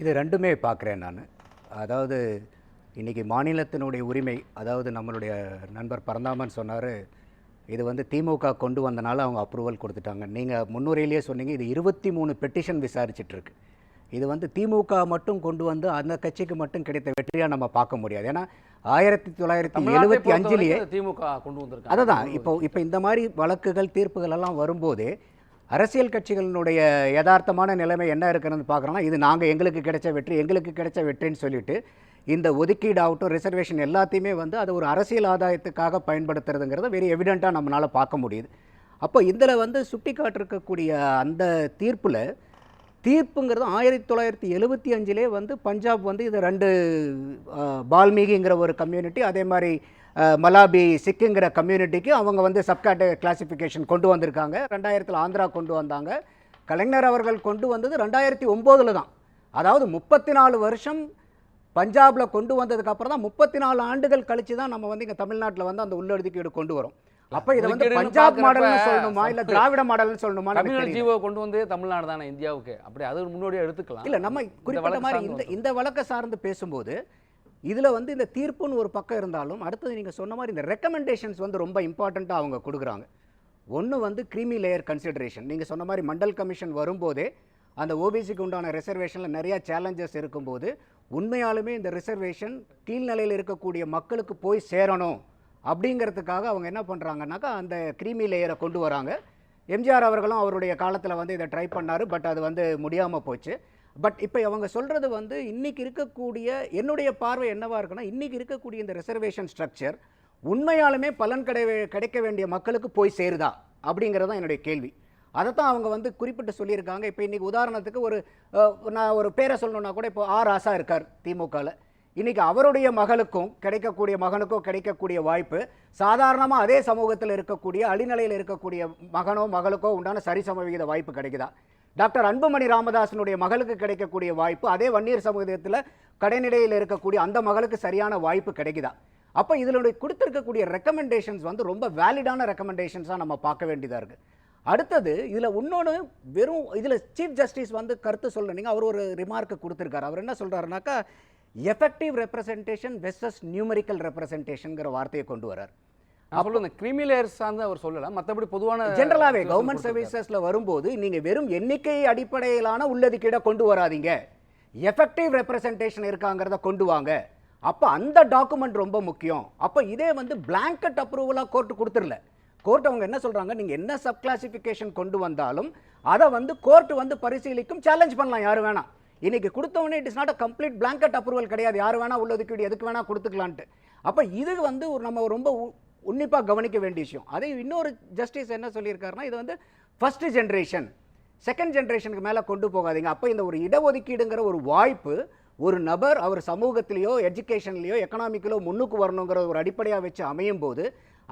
இது ரெண்டுமே பார்க்குறேன் நான். அதாவது இன்றைக்கி மாநிலத்தினுடைய உரிமை அதாவது நம்மளுடைய நண்பர் பரந்தாமன் சொன்னார் இது வந்து திமுக கொண்டு வந்தனால அவங்க அப்ரூவல் கொடுத்துட்டாங்க. நீங்கள் முன்னுரையிலேயே சொன்னீங்க இது இருபத்தி மூணு பெட்டிஷன் விசாரிச்சிட்ருக்கு. இது வந்து திமுக மட்டும் கொண்டு வந்து அந்த கட்சிக்கு மட்டும் கிடைத்த வெற்றியாக நம்ம பார்க்க முடியாது. ஏன்னா ஆயிரத்தி தொள்ளாயிரத்தி எழுபத்தி அஞ்சுலேயே திமுக கொண்டு வந்திருக்காங்க. அதுதான். இப்போ இப்போ இந்த மாதிரி வழக்குகள் தீர்ப்புகள் எல்லாம் வரும்போதே அரசியல் கட்சிகளினுடைய யதார்த்தமான நிலைமை என்ன இருக்குன்னு பார்க்குறோம்னா இது நாங்கள் எங்களுக்கு கிடைச்ச வெற்றி எங்களுக்கு கிடைச்ச வெற்றின்னு சொல்லிட்டு இந்த ஒதுக்கீடு ஆகட்டும் ரிசர்வேஷன் எல்லாத்தையுமே வந்து அது ஒரு அரசியல் ஆதாயத்துக்காக பயன்படுத்துறதுங்கிறத வெரி எவிடெண்ட்டாக நம்மளால் பார்க்க முடியுது. அப்போ இதில் வந்து சுட்டி காட்டிருக்கக்கூடிய அந்த தீர்ப்பில் தீர்ப்புங்கிறது ஆயிரத்தி தொள்ளாயிரத்தி எழுபத்தி அஞ்சிலே வந்து பஞ்சாப் வந்து இது ரெண்டு பால்மீகிங்கிற ஒரு கம்யூனிட்டி அதே மாதிரி மலாபி சிக்குங்கிற கம்யூனிட்டிக்கு அவங்க வந்து சப்காட் கிளாசிஃபிகேஷன் கொண்டு வந்திருக்காங்க. ரெண்டாயிரத்தில் ஆந்திரா கொண்டு வந்தாங்க. கலைஞர் அவர்கள் கொண்டு வந்தது ரெண்டாயிரத்தி ஒம்போதில் தான். அதாவது முப்பத்தி நாலு வருஷம் பஞ்சாபில் கொண்டு வந்ததுக்கு அப்புறம் தான் முப்பத்தி நாலு ஆண்டுகள் கழிச்சு தான் நம்ம வந்து இங்கே தமிழ்நாட்டில் வந்து அந்த உள்ளொதுக்கீடு கொண்டு வரோம். அப்போ இதை வந்து பஞ்சாப் மாடல்னு சொல்லணுமா? இல்லை திராவிட மாடல்னு சொல்லணுமா தமிழ். ஜீவோ கொண்டு வந்து தமிழ்நாடு தானே இந்தியாவுக்கு? அப்படி அது முன்னோடியா எடுத்துக்கலாம். இல்ல நம்ம குறிப்பிட்ட மாதிரி இந்த. இந்த வழக்கை சார்ந்து பேசும்போது இதில் வந்து இந்த தீர்ப்புன்னு ஒரு பக்கம் இருந்தாலும் அடுத்தது நீங்கள் சொன்ன மாதிரி இந்த ரெக்கமெண்டேஷன்ஸ் வந்து ரொம்ப இம்பார்ட்டண்ட்டாக அவங்க கொடுக்குறாங்க. ஒன்று வந்து கிரீமி லேயர் கன்சிடரேஷன் நீங்கள் சொன்ன மாதிரி மண்டல் கமிஷன் வரும்போதே அந்த ஓபிசிக்கு உண்டான ரிசர்வேஷனில் நிறையா சேலஞ்சஸ் இருக்கும்போது உண்மையாலுமே இந்த ரிசர்வேஷன் கீழ்நிலையில் இருக்கக்கூடிய மக்களுக்கு போய் சேரணும் அப்படிங்கிறதுக்காக அவங்க என்ன பண்ணுறாங்கன்னாக்கா அந்த கிரீமி லேயரை கொண்டு வராங்க. எம்ஜிஆர் அவர்களும் அவருடைய காலத்தில் வந்து இதை ட்ரை பண்ணார் பட் அது வந்து முடியாமல் போச்சு. பட் இப்போ அவங்க சொல்கிறது வந்து இன்னைக்கு இருக்கக்கூடிய என்னுடைய பார்வை என்னவாக இருக்குன்னா இன்றைக்கி இருக்கக்கூடிய இந்த ரிசர்வேஷன் ஸ்ட்ரக்சர் உண்மையாலுமே பலன் கிடை கிடைக்க வேண்டிய மக்களுக்கு போய் சேருதா? அப்படிங்கிறது தான் என்னுடைய கேள்வி. அதைத்தான் அவங்க வந்து குறிப்பிட்டு சொல்லியிருக்காங்க. இப்போ இன்றைக்கி உதாரணத்துக்கு ஒரு நான் ஒரு பேரை சொல்லணுன்னா கூட இப்போ ஆர் ஆசா இருக்கார் திமுகவில் இன்றைக்கி அவருடைய மகளுக்கும் கிடைக்கக்கூடிய மகனுக்கும் கிடைக்கக்கூடிய வாய்ப்பு சாதாரணமாக அதே சமூகத்தில் இருக்கக்கூடிய அடிநிலையில் இருக்கக்கூடிய மகனோ மகளுக்கோ உண்டான சரிசமவிகித வாய்ப்பு கிடைக்குதா? டாக்டர் அன்புமணி ராமதாசனுடைய மகளுக்கு கிடைக்கக்கூடிய வாய்ப்பு அதே வன்னியர் சமூகத்தில் கடைநிலையில் இருக்கக்கூடிய அந்த மகளுக்கு சரியான வாய்ப்பு கிடைக்குதா? அப்போ இதனுடைய கொடுத்துருக்கக்கூடிய ரெக்கமெண்டேஷன்ஸ் வந்து ரொம்ப வேலிடான ரெக்கமெண்டேஷன்ஸாக நம்ம பார்க்க வேண்டியதாக இருக்குது அடுத்தது இதில் இன்னொன்று வெறும் இதில் சீஃப் ஜஸ்டிஸ் வந்து கருத்து சொல்லுனீங்க அவர் ஒரு ரிமார்க்கு கொடுத்துருக்காரு. அவர் என்ன சொல்கிறாருனாக்கா எஃபெக்டிவ் ரெப்ரசன்டேஷன் வெஸ்டஸ் நியூமரிக்கல் ரெப்ரசன்டேஷனுங்கிற வார்த்தையை கொண்டு வரார் சொல்ல இந்த கிரிமி லேயர்ஸ் சார்ந்து அவர் சொல்லல. மத்தபடி பொதுவான ஜென்ரலாகவே கவர்மெண்ட். சர்வீசஸில் வரும்போது நீங்கள் வெறும் எண்ணிக்கை அடிப்படையிலான உள்ளதுக்கீடை கொண்டு வராதீங்க. எஃபெக்டிவ் ரெப்ரசன்டேஷன் இருக்காங்கிறத கொண்டு வாங்க. அப்போ அந்த டாக்குமெண்ட் ரொம்ப முக்கியம். அப்போ இதே வந்து பிளாங்கட் அப்ரூவலாக கோர்ட்டு கொடுத்துடல. கோர்ட் அவங்க என்ன சொல்றாங்க? நீங்க என்ன சப் கிளாசிஃபிகேஷன் கொண்டு வந்தாலும் அதை வந்து கோர்ட் வந்து பரிசீலிக்கும் சேலஞ்ச் பண்ணலாம். யாரு வேணா. இன்னைக்கு கொடுத்தவொடனே it is not a complete blanket approval கிடையாது. யார் வேணா உள்ளதுக்கீடு எதுக்கு வேணா கொடுத்துக்கலான்ட்டு. அப்போ இது வந்து ஒரு நம்ம ரொம்ப உன்னிப்பாக கவனிக்க வேண்டிய விஷயம். அதே இன்னொரு ஜஸ்டிஸ் என்ன சொல்லியிருக்காருன்னா இது வந்து ஃபஸ்ட்டு ஜென்ரேஷன் செகண்ட் ஜென்ரேஷனுக்கு மேலே கொண்டு போகாதீங்க. அப்போ இந்த ஒரு இடஒதுக்கீடுங்கிற ஒரு வாய்ப்பு ஒரு நபர் அவர் சமூகத்திலேயோ எஜுகேஷன்லேயோ எக்கனாமிக்கலோ முன்னுக்கு வரணுங்கிற ஒரு அடிப்படையாக வச்சு அமையும் போது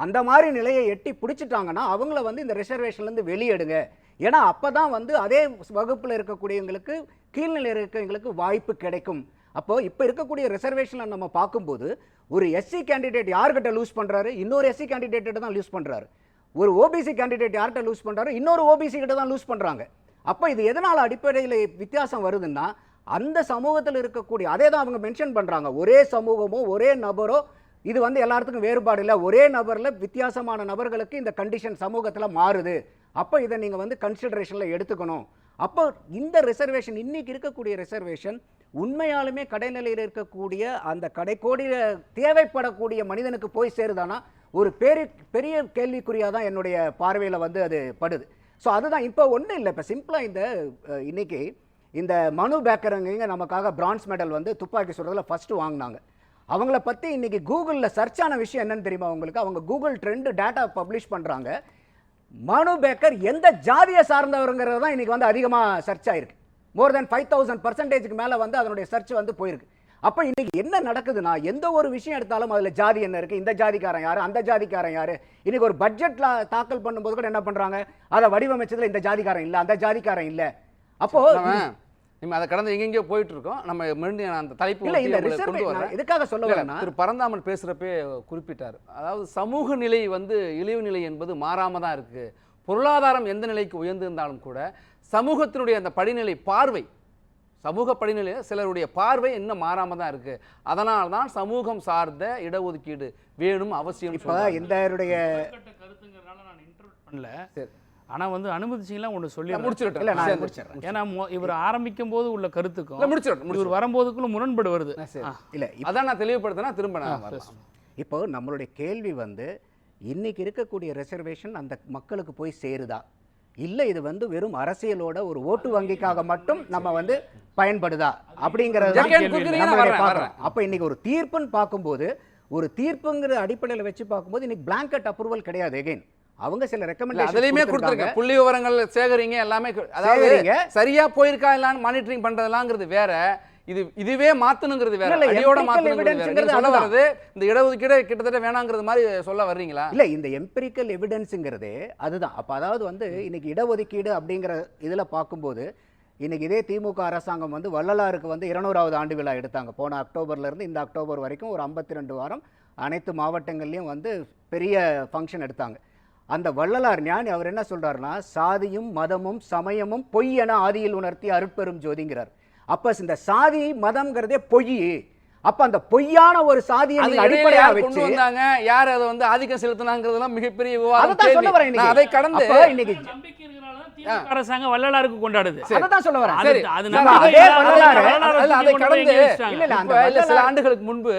அந்த மாதிரி நிலையை எட்டி பிடிச்சிட்டாங்கன்னா அவங்கள வந்து இந்த ரிசர்வேஷன்லேருந்து வெளியிடுங்க. ஏன்னா அப்போ தான் வந்து அதே வகுப்பில் இருக்கக்கூடியவங்களுக்கு கீழ்நிலை இருக்கவங்களுக்கு வாய்ப்பு கிடைக்கும். அப்போ இப்போ இருக்கக்கூடிய ரிசர்வேஷனில் நம்ம பார்க்கும்போது ஒரு எஸ்சி கேண்டிடேட் யார்கிட்ட லூஸ் பண்ணுறாரு இன்னொரு எஸ்சி கேண்டிடேட்டை தான் லூஸ் பண்ணுறாரு ஒரு ஓபிசி கேண்டிடேட் யார்கிட்ட லூஸ் பண்ணுறாரு இன்னொரு ஓபிசி கிட்ட தான் லூஸ் பண்ணுறாங்க அப்போ இது எதனால் அடிப்படையில் வித்தியாசம் வருதுன்னா அந்த சமூகத்தில் இருக்கக்கூடிய அதே தான் அவங்க மென்ஷன் பண்ணுறாங்க ஒரே சமூகமோ ஒரே நபரோ இது வந்து எல்லாத்துக்கும் வேறுபாடு இல்லை. ஒரே நபரில் வித்தியாசமான நபர்களுக்கு இந்த கண்டிஷன் சமூகத்தில் மாறுது. அப்போ இதை நீங்கள் வந்து கன்சிடரேஷனில் எடுத்துக்கணும். அப்போ இந்த ரிசர்வேஷன் இன்றைக்கி இருக்கக்கூடிய ரிசர்வேஷன் உண்மையாலுமே கடைநிலையில் இருக்கக்கூடிய அந்த கடைக்கோடியில் தேவைப்படக்கூடிய மனிதனுக்கு போய் சேருதானா? ஒரு பெரிய பெரிய கேள்விக்குறியாக தான் என்னுடைய பார்வையில் வந்து அது படுது. ஸோ அதுதான். இப்போ ஒன்றும் இல்லை. இப்போ சிம்பிளாக இந்த இன்றைக்கி இன்னைக்கு இந்த மனு பேக்கருங்க நமக்காக பிரான்ஸ் மெடல் வந்து துப்பாக்கி சுடுறதில் ஃபஸ்ட்டு வாங்கினாங்க. அவங்கள பற்றி இன்னைக்கு கூகுளில் சர்ச் ஆன விஷயம் என்னன்னு தெரியுமா அவங்களுக்கு அவங்க கூகுள் ட்ரெண்டு டேட்டா பப்ளிஷ் பண்ணுறாங்க மனு பேக்கர் எந்த ஜாதியை சார்ந்தவருங்கிறது தான் இன்றைக்கி வந்து அதிகமாக சர்ச் ஆயிருக்கு. மோர் தென் ஃபைவ் தௌசண்ட் பர்சன்டேஜ்க்கு மேலே வந்து அதனுடைய சர்ச் வந்து போயிருக்கு. அப்போ இன்னைக்கு என்ன நடக்குதுன்னா எந்த ஒரு விஷயம் எடுத்தாலும் அதில் ஜாதி என்ன இருக்குது இந்த ஜாதிக்காரன் யார்? அந்த ஜாதிக்காரன் யார்? இன்னைக்கு ஒரு பட்ஜெட்ல தாக்கல் பண்ணும்போது கூட என்ன பண்ணுறாங்க அதை வடிவமைச்சதுல இந்த ஜாதிக்காரன் இல்லை அந்த ஜாதிக்காரன் இல்லை. அப்போ நம்ம அதை கடந்து எங்கெங்கேயோ போயிட்டு இருக்கோம் நம்ம நான் அந்த தலைப்பு இல்லை உங்களை ரிசர்வ் இதுக்காக சொல்ல இல்ல, வரேன்னா திரு பரந்தாமன் பேசுகிறப்பே குறிப்பிட்டார். அதாவது சமூக நிலை வந்து இழிவு நிலை என்பது மாறாம தான் இருக்கு. பொருளாதாரம் எந்த நிலைக்கு உயர்ந்திருந்தாலும் கூட சமூகத்தினுடைய அந்த படிநிலை பார்வை சமூக படிநிலையில் சிலருடைய பார்வை இன்னும் மாறாம தான் இருக்கு. அதனால தான் சமூகம் சார்ந்த இடஒதுக்கீடு வேணும் அவசியம் இப்போ இந்த முதற்கட்ட கருத்துங்கிறனால நான் பண்ணல. சரி. ஆனா வந்து அனுமதிச்சிங்களா ஒன்று சொல்லி. முடிச்சிடுறேன். ஏன்னா இவர் ஆரம்பிக்கும் போது உள்ள இல்ல கருத்துக்கும் முடிச்சிடட்டும் இவர் வரும்போதுக்குள்ள முரண்படு வருது. இல்ல அதான் நான் தெளிவுபடுத்தினா திரும்ப நான். இப்போ நம்மளுடைய கேள்வி வந்து இன்னைக்கு இருக்கக்கூடிய ரிசர்வேஷன் அந்த மக்களுக்கு போய் சேருதா? இல்ல இது வந்து வெறும் அரசியலோட ஒரு ஓட்டு வங்கிக்காக மட்டும் நம்ம வந்து பயன்படுதா? அப்படிங்கறது. அப்ப இன்னைக்கு ஒரு தீர்ப்புன்னு பார்க்கும்போது ஒரு தீர்ப்புங்கிற அடிப்படையில வச்சு பார்க்கும்போது இன்னைக்கு பிளாங்கட் அப்ரூவல் கிடையாது எகைன் அவங்க சில இல்ல ரெக்கமெண்டேஷன் அதுலயுமே கொடுத்துருக்கேன் புள்ளி விவரங்கள் சேகரிங்க எல்லாமே அதாவது. சரியா போயிருக்கா இல்லான்னு மானிட்டரிங் பண்றதெல்லாங்கிறது வேற. இது இதுவே மாத்தணுங்கிறது வேற. அடியோட மாத்தணுங்கிறது சொல்ல. வர்றது இந்த இடஒதுக்கீடு கிட்டத்தட்ட வேணாங்கிறது மாதிரி சொல்ல வர்றீங்களா? இல்ல இந்த எம்பிரிக்கல் எவிடன்ஸுங்கிறதே அதுதான். அப்ப அதாவது வந்து இன்னைக்கு இடஒதுக்கீடு அப்படிங்கிற இதுல பார்க்கும்போது இன்னைக்கு இதே திமுக அரசாங்கம் வந்து வள்ளலாருக்கு வந்து இருநூறாவது ஆண்டு விழா எடுத்தாங்க. போன அக்டோபர்ல இருந்து இந்த அக்டோபர் வரைக்கும் ஒரு 52 ரெண்டு வாரம் அனைத்து மாவட்டங்கள்லயும் வந்து பெரிய ஃபங்க்ஷன் எடுத்தாங்க. அந்த வள்ளலார் ஞானி அவர் என்ன சொல்றாருன்னா சாதியும் மதமும் சமயமும் பொய் என ஆதியில் உணர்த்தி அருட்பெரும் ஜோதிங்கிறார். அப்ப இந்த சாதி மதம்ங்கிறதே பொய். அப்ப அந்த பொய்யான ஒரு சாதியை அது நீங்க இடையில அடிப்படையா யார் கொண்டு வச்சு வந்தாங்க? யார் அதை வந்து ஆதிக்கம் செலுத்தினாங்கிறதெல்லாம் மிகப்பெரிய விவாதம். அதை கடந்து இன்னைக்கு திமுக அரசாங்கம் வள்ளலாருக்கு கொண்டாடுது. அதைத்தான் சொல்ல வரேன். சரி. அது இல்லாத சில ஆண்டுகளுக்கு முன்பு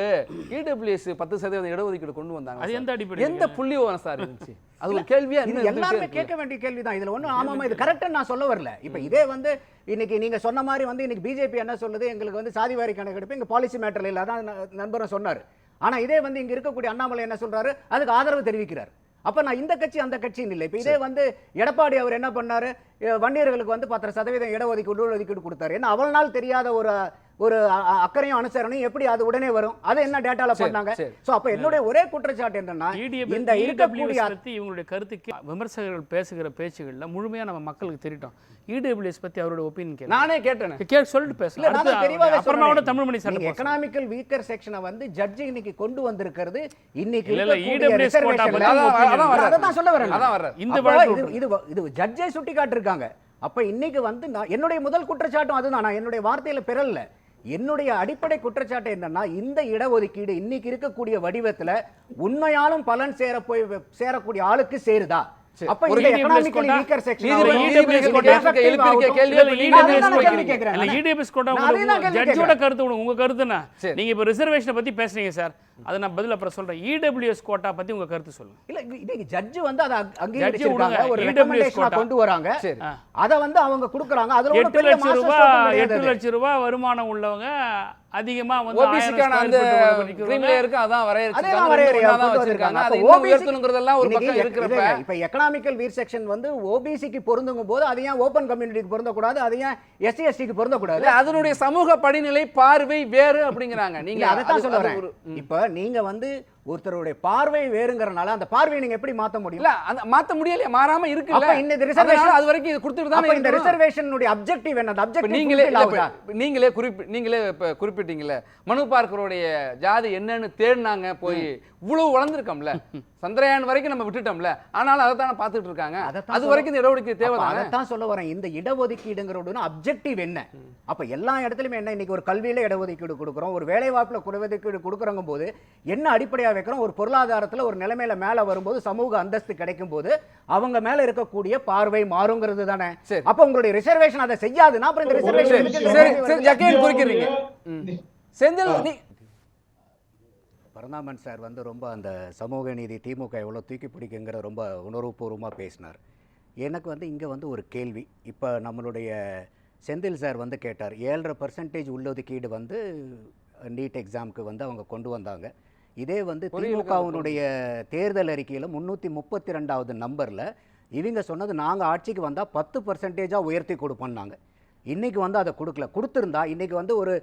இடபிள்யூஎஸ் பத்து சதவீதம் இடஒதுக்கீடு கொண்டு வந்தாங்க அது. எந்த அடிப்படையில? எந்த புள்ளி சார் இருந்துச்சு? அது ஒரு கேள்வியா இது எல்லாருமே கேட்க வேண்டிய கேள்விதான். இதுல ஒண்ணும் ஆமாமா இது கரெக்டா நான் சொல்ல வரல. இப்ப இதே வந்து இன்னைக்கு நீங்க சொன்ன மாதிரி வந்து இன்னைக்கு பிஜேபி என்ன சொல்லுது? எங்களுக்கு வந்து சாதி வாரி கணக்கெடுப்பு இங்க பாலிசி மேட்டர்ல இல்ல அதான் ந- நண்பரும் சொன்னாரு. ஆனா இதே வந்து இங்க இருக்கக்கூடிய அண்ணாமலை என்ன சொல்றாரு? அதுக்கு ஆதரவு தெரிவிக்கிறார். அப்ப நான் இந்த கட்சி அந்த கட்சின்னு இல்லை. இப்ப இதே வந்து எடப்பாடி அவர் என்ன பண்ணாரு? வன்னியர்களுக்கு வந்து பத்து சதவீதம் இடஒதுக்கீடு ஒதுக்கீடு கொடுத்தாரு. ஏன்னா அவ்வளவு நாள் தெரியாத ஒரு ஒரு அக்கறையும் அனுசரணையும் எப்படி அது உடனே வரும்? அது என்ன டேட்டால சரி, பண்ணாங்க? சரி. சோ அப்ப என்னுடைய ஒரே குற்றச்சாட்டு என்னன்னா EDF இந்த இருக்கக்கூடிய பத்தி இவங்களுடைய கருத்துக்கு விமர்சகர்கள் பேசுகிற பேச்சுகள்ல முழுமையா நம்ம மக்களுக்கு தெரியட்டும் இடபிள்யூஎஸ் பத்தி அவரோட ஒப்பீனியன் நானே கேட்டேனே. கேட்டு சொல்லிட்டு அடுத்து தெளிவாவே அப்புறமா கூட. தமிழ்மணி நீங்க சட்டை எக்கனாமிக்கல் வீக்கர் செக்ஷனை வந்து ஜட்ஜ் இன்னைக்கு கொண்டு வந்திருக்கிறது. இன்னைக்கு இல்ல, EWS கோட்டா அதான் சொல்ல வரேன். அதான் வர்றாரு. இந்த இது இது ஜட்ஜே சுட்டி காட்டிருக்காங்க அப்ப இன்னைக்கு வந்து நான் என்னுடைய முதல் குற்றச்சாட்டும் அதுதான். நான் என்னுடைய வார்த்தையில பெறல என்னுடைய அடிப்படை குற்றச்சாட்டு என்னன்னா இந்த இடஒதுக்கீடு இன்னைக்கு இருக்கக்கூடிய வடிவத்துல உண்மையாலும் பலன் சேர போய் சேரக்கூடிய ஆளுக்கு சேருதா? அப்ப இந்த வீக்கர் செக்ஷன் கோட்டா, கேள்வி. இல்ல, கோட்டா உங்களுக்கு அதுதான் கேள்வி ஜட்ஜோட கேட்கிறேன். கருத்து உங்க-. நீங்க இப்ப ரிசர்வேஷனை பத்தி பேசுறீங்க சார் அதை நான் பதில் அப்புறம் சொல்றேன் இடபிள்யூஎஸ் கோட்டா பத்தி உங்க கருத்து சொல்லுங்க இல்ல இது- ஜட்ஜ் வந்து அதை அங்க- அங்கீகரிச்சிருக்காங்க. ஒரு ரெக்கமெண்டேஷனா. கொண்டு வராங்க. அத வந்து அவங்க கொடுக்கறாங்க அதுல லட்சம் ரூபாய் stroke கிடையாது எட்டு அது. லட்சம் ரூபாய் வருமானம் உள்ளவங்க அதிகமா வந்து ஓபிசிக்கான அந்த லேயருக்கு அதான் தான் கொண்டு வச்சிருக்காங்க. அது இன்னும் ஒரு பக்கம் இருக்கிறப்ப இப்ப எக்கனாமிக்கல் வீர் செக்ஷன் வந்து ஓபிசிக்கு பொருந்தும் போது அது ஏன் ஓபன் கம்யூனிட்டிக்கு பொருந்தக்கூடாது? அது ஏன் எஸ்சி எஸ்டிக்கு அதனுடைய சமூக படிநிலை பார்வை வேறு அப்படிங்கிறாங்க. நீங்க அது- ஒரு- ம். இப்ப நீங்க வந்து ஒருத்தருடைய பார்வை வேறுங்கறனால அந்த பார்வையை நீங்க எப்படி மாத்த முடியும்? இல்ல அந்த மாத்த முடியலையே மாறாம இருக்குல்ல. அப்ப இந்த அதனால அது வரைக்கும் இது கொடுத்துட்டு தானே இந்த. ரிசர்வேஷனுடைய அப்ஜெக்டிவ் என்ன? இப்ப அப்ஜெக்டிவ் நீங்களே இல்ல, நீங்களே குறிப்பி நீங்களே இப்ப குறிப்பிட்டீங்கல்ல மனு பார்க்கருடைய ஜாதி என்னன்னு தேடினாங்க போய் இவ்வளவு வளர்ந்துருக்கோம்ல. சந்திரயான் வரைக்கும் நம்ம விட்டுட்டோம்ல. ஆனாலும் அதை தானே பார்த்துட்டு இருக்காங்க. அது வரைக்கும் இந்த இடஒதுக்கீடு தேவைதானே? அதைத்தான் சொல்ல வரேன். இந்த இடஒதுக்கீடுங்கிறோட அப்ஜெக்டிவ் என்ன? அப்ப எல்லா இடத்துலயுமே என்ன இன்னைக்கு ஒரு கல்வியில இடஒதுக்கீடு கொடுக்குறோம் ஒரு வேலை வாய்ப்புல இடஒதுக்கீடு கொடுக்குறோங்க போது என்ன அடிப்படையா வைக்கிறோம்? ஒரு பொருளாதாரத்துல ஒரு நிலைமையில மேல வரும்போது சமூக அந்தஸ்து கிடைக்கும் போது அவங்க மேல இருக்கக்கூடிய பார்வை மாறுங்கிறது தானே. சரி. அப்ப உங்களுடைய ரிசர்வேஷன் அதை செய்யாதுன்னா அப்புறம் இந்த சரி ரிசர்வேஷன் குறிக்கிறீங்க. செந்தில் பரந்தாமன் சார் வந்து ரொம்ப அந்த சமூக நீதி திமுக எவ்வளோ தூக்கி பிடிக்குங்கிற ரொம்ப உணர்வுபூர்வமாக பேசினார். எனக்கு வந்து இங்கே வந்து ஒரு கேள்வி. இப்போ நம்மளுடைய செந்தில் சார் வந்து கேட்டார். ஏழரை பர்சன்டேஜ் உள்ளொதுக்கீடு வந்து நீட் எக்ஸாமுக்கு வந்து அவங்க கொண்டு வந்தாங்க. இதே வந்து திமுகவினுடைய தேர்தல் அறிக்கையில் முந்நூற்றி முப்பத்தி ரெண்டாவது நம்பரில் இவங்க சொன்னது நாங்கள் ஆட்சிக்கு வந்தால் பத்து பர்சன்டேஜாக உயர்த்தி கொடுப்போம்னாங்க. இன்னைக்கு வந்து அதை கொடுக்கல. கொடுத்துருந்தா இன்னைக்கு வந்து ஒரு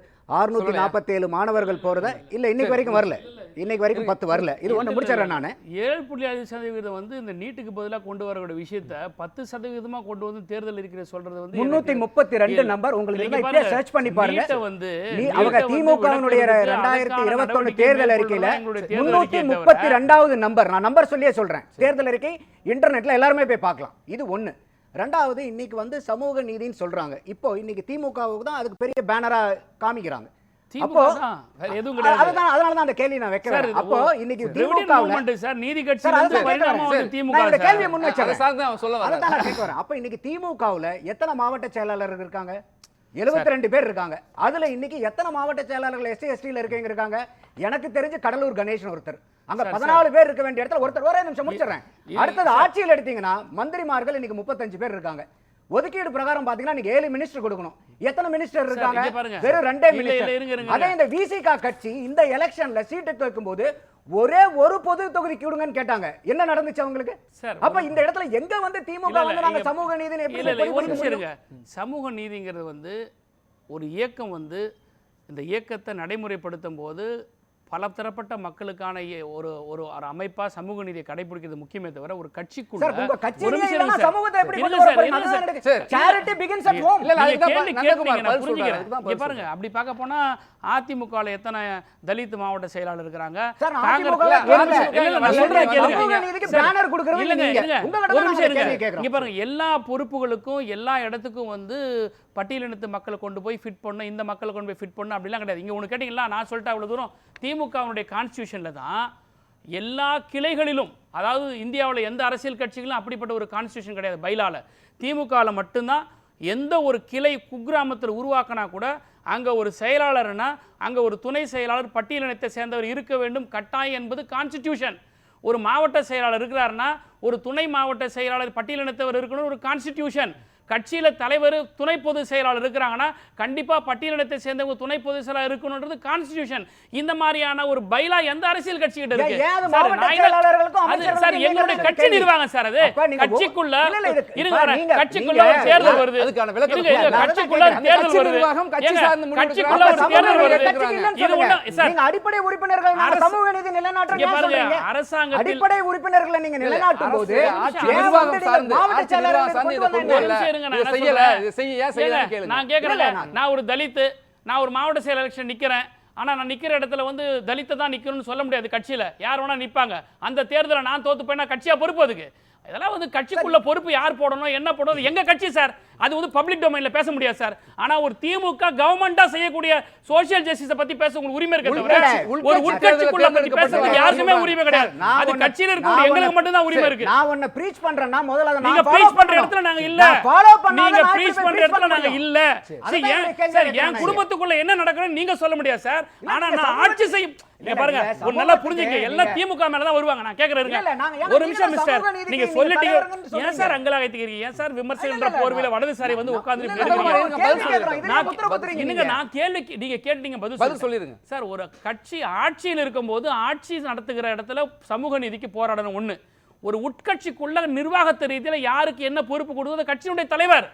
சொல்லலையா? நாற்பத்தேழு மாணவர்கள் போறத இல்ல இன்னைக்கு வரைக்கும் வரல. இன்னைக்கு வரைக்கும் பத்து வரல. இது ஒண்ணு முடிச்சிடறேன் நான். ஏழு புள்ளி ஐந்து சதவீதம் வந்து இந்த நீட்டுக்கு பதிலா கொண்டு வரக்கூடிய விஷயத்த பத்து சதவீதமா கொண்டு வந்து தேர்தல் இருக்கிற சொல்றது வந்து முன்னூத்தி முப்பத்தி ரெண்டு. நம்பர் உங்களுக்கு சர்ச் பண்ணி பாருங்க. வந்து நீ அவங்க திமுகவினுடைய ரெண்டாயிரத்தி இருபத்தொன்னு தேர்தல் அறிக்கையில முன்னூத்தி முப்பத்தி ரெண்டாவது நம்பர். நான் நம்பர் சொல்லியே சொல்றேன். தேர்தல் அறிக்கை இன்டர்நெட்ல எல்லாருமே போய் பார்க்கலாம். இது ஒண்ணு. ரெண்டாவது இன்னைக்கு வந்து சமூக நீதின்னு சொல்றாங்க. இப்போ இன்னைக்கு திமுகவுக்கு தான் அதுக்கு பெரிய பேனரா காமிக்கிறாங்க. அப்போ தான். வேற எதுவும் அ- கிடையாது. அதுதான் அதனால தான் அந்த கேள்வி நான் வைக்கிறேன். அப்போ இன்னைக்கு மூவ்மெண்ட் சார் நீதி கட்சி திமுக. கேள்வியை முன் சொல்ல அதான் நான் கேட்க வரேன் அப்ப இன்னைக்கு திமுகவுல எத்தனை மாவட்ட செயலாளர்கள் இருக்காங்க? 72 ரெண்டு பேர் இருக்காங்க. அதுல இன்னைக்கு எத்தனை மாவட்ட செயலாளர்கள் எஸ்சி எஸ்டில இருக்கவங்க இருக்காங்க? எனக்கு தெரிஞ்சு கடலூர் கணேசன் ஒருத்தர். அங்க பதினாலு பேர் இருக்க வேண்டிய இடத்துல ஒருத்தர். ஒரே நிமிஷம் முடிச்சிடுறேன். அடுத்தது ஆட்சியில் எடுத்தீங்கன்னா மந்திரிமார்கள் இன்னைக்கு முப்பத்தஞ்சு பேர் இருக்காங்க. ஒதுக்கீடு பிரகாரம் பாத்தீங்கன்னா நீங்க ஏழு மினிஸ்டர் கொடுக்கணும். எத்தனை மினிஸ்டர் இருக்காங்க. வெறும் ரெண்டே மினிஸ்டர். அதே இந்த விசிகா கட்சி இந்த எலெக்ஷன்ல சீட்டு கேட்கும்போது ஒரே ஒரு பொது தொகுதிக்கு விடுங்கன்னு கேட்டாங்க. என்ன நடந்துச்சு அவங்களுக்கு? அப்ப இந்த இடத்துல எங்க வந்து திமுக வந்து நாங்க சமூக நீதினு எப்படி சமூக நீதிங்கிறது வந்து ஒரு இயக்கம் வந்து இந்த இயக்கத்தை நடைமுறைப்படுத்தும் போது பல தரப்பட்ட மக்களுக்கான ஒரு ஒரு அமைப்பா சமூக நீதியை கடைபிடிக்கிறது முக்கியமே தவிர ஒரு கட்சிக்குள்ள பாருங்க அப்படி பார்க்க போனா அதிமுகல எத்தனை தலித் மாவட்ட செயலாளர் இருக்கிறாங்க? அதிமுக பாருங்க எல்லா பொறுப்புகளுக்கும் எல்லா இடத்துக்கும் வந்து பட்டியலினத்து மக்களை கொண்டு போய் ஃபிட் பண்ணணும் இந்த மக்களை கொண்டு போய் ஃபிட் பண்ணணும் அப்படிலாம் கிடையாது. இங்க ஒன்று கேட்டீங்களா? நான் சொல்லிட்டு அவ்வளவு தூரம். திமுகவினுடைய கான்ஸ்டியூஷனில் தான் எல்லா கிளைகளிலும் அதாவது இந்தியாவில் எந்த அரசியல் கட்சிகளும் அப்படிப்பட்ட ஒரு கான்ஸ்டியூஷன் கிடையாது பைலால. திமுகவில் மட்டும்தான் எந்த ஒரு கிளை குக்கிராமத்தில் உருவாக்கினா கூட அங்கே ஒரு செயலாளர்னா அங்கே ஒரு துணை செயலாளர் பட்டியலினத்தை சேர்ந்தவர் இருக்க வேண்டும். கட்டாயம் என்பது கான்ஸ்டிடியூஷன் ஒரு மாவட்ட செயலாளர் இருக்கிறாருன்னா ஒரு துணை மாவட்ட செயலாளர் பட்டியலினத்தவர் இருக்கணும் ஒரு கான்ஸ்டிடியூஷன் கட்சியில தலைவர் துணை பொதுச் செயலாளர் இருக்கிறாங்கன்னா கண்டிப்பா பட்டியலினத்தை சேர்ந்தவங்க துணை பொதுச் செயலாளர் இருக்கணும்ன்றது கான்ஸ்டிடியூஷன் இந்த மாதிரியான ஒரு பைலா எந்த அரசியல் கட்சிகிட்ட இருக்கு? சார், எங்களுடைய கட்சி? நிர்வாகம் சார் அது. கட்சிக்குள்ள கட்சிக்குள்ள ஒரு தேர்தல் வருது. கட்சிக்குள்ள தேர்தல் கட்சி வருது கட்சிக்குள்ள. ஒரு தேர்தல் வருது. அடிப்படை உறுப்பினர்கள் சமூக நீதி சொல்றீங்க? அரசாங்கத்தில் அடிப்படை உறுப்பினர்களை நீங்க நிலைநாட்டும் போது நிர்வாகம் சார்ந்து, மாவட்ட ஆட்சி இருங்க, நான் செய்யல, செய்ய, கேளுங்க. நான் கேட்கறேன் நான் நான் ஒரு தலித்து நான் ஒரு மாவட்ட செயல் எலெக்ஷன் நிக்கிறேன். ஆனா நான் நிக்கிற இடத்துல வந்து தலித்தை தான் நிக்கணும்னு சொல்ல முடியாது கட்சியில. யார் வேணா நிப்பாங்க. அந்த தேர்தலை நான் தோத்து போயினா கட்சியா பொறுப்பு அதுக்கு. இதெல்லாம் வந்து கட்சிக்குள்ள பொறுப்பு யார் போடணும் என்ன போடணும் எங்க கட்சி சார்? அது வந்து பப்ளிக் டொமைன்ல பேச முடியாது சார். ஆனா ஒரு திமுக கவர்மெண்டா செய்யக்கூடிய சோஷியல் ஜஸ்டிஸ பத்தி பேச உங்களுக்கு உரிமை இருக்க தவிர ஒரு உட்கட்சிக்குள்ள பத்தி பேசுறதுக்கு யாருக்குமே உரிமை கிடையாது. அது கட்சியில இருக்கக்கூடிய எங்களுக்கு மட்டும் தான் உரிமை இருக்கு. நான் உன்னை preach பண்றேன்னா முதல்ல நான் நீங்க ப்ரீச் பண்ற. இடத்துல நாங்க இல்ல. follow பண்ணாத நீங்க ப்ரீச் பண்ற இடத்துல நாங்க? இல்ல. சரி, ஏன் சார் என். குடும்பத்துக்குள்ள என்ன நடக்குதுன்னு நீங்க சொல்ல முடியாது சார். ஆனா நான் ஆட்சி செய்யும் இல்ல, பாருங்க ஒரு நல்லா புரிஞ்சுங்க. நீங்க- எல்லாம் திமுக மேல தான் வருவாங்க. நான் கேக்குறேன் நாங்க- ஒரு நீங்க நிமிஷம் மிஸ்டர் நீங்க நீங்க சொல்லிட்டீங்க. ஏன். சார் அங்கலாய்க்கிறீங்க ஏன் சார் இல்ல, போர்வையில இல்ல. வலதுசாரி வந்து உட்கார்ந்து நீங்க. நான் கேள்வி நீங்க கேட்டீங்க பதில். சொல்லிருங்க. சார் ஒரு கட்சி ஆட்சியில் இருக்கும்போது ஆட்சி நடத்துகிற இடத்துல சமூக நீதிக்கு போராடணும் ஒண்ணு. ஒரு உட்கட்சிக்குள்ள நிர்வாகத்து ரீதியில யாருக்கு என்ன பொறுப்பு கொடுத்தது கட்சியினுடைய தலைவர்.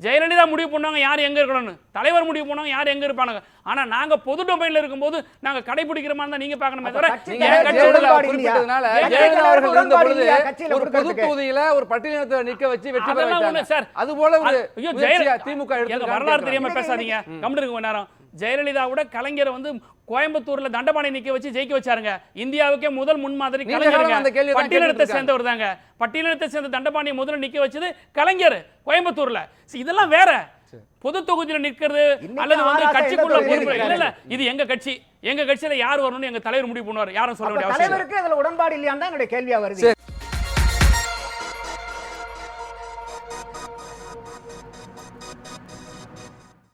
ஜெயலலிதா முடிவு பண்ணுவாங்க யார் எங்க இருக்கணும்னு. தலைவர் முடிவு பண்ணுவாங்க யார் எங்க இருப்பாங்க ஆனா நாங்க பொது டொமைன்ல இருக்கும்போது நாங்க கடைபிடிக்கிற மாதிரி தான் நீங்க பார்க்கணுமே தவிர ஒரு பொது? தொகுதியில ஒரு பட்டியலத்தை நிக்க வச்சு வெற்றி சார். அது போல ஒரு திமுக வரலாறு தெரியாம பேசாதீங்க. கம்முனு இருங்க கொஞ்ச நேரம். ஜெயலலிதாவோட கலைஞரை வந்து கோயம்புத்தூர்ல தண்டபாணி நிக்க வச்சு ஜெயிக்க வச்சாருங்க. இந்தியாவுக்கே முதல் முன்மாதிரி தான் பட்டியலினத்தை சேர்ந்தவர் தாங்க. பட்டியலினத்தை சேர்ந்த தண்டபாணியை முதல்ல நிக்க வச்சது கலைஞர் கோயம்புத்தூர்ல. இதெல்லாம் வேற. பொது தொகுதியில நிக்கிறது இன்னைக்கு அல்லது வந்து கட்சிக்குள்ள இல்ல இல்ல இது எங்க கட்சி. எங்க கட்சியில யார் வரணும்னு எங்க தலைவர் முடிவு பண்ணுவார். யாரும் சொல்ல வேண்டிய அவசியம் இல்லை. தலைவருக்கு இதுல உடன்பாடு இல்லையான்னு தான் என்னுடைய கேள்வியா வருது.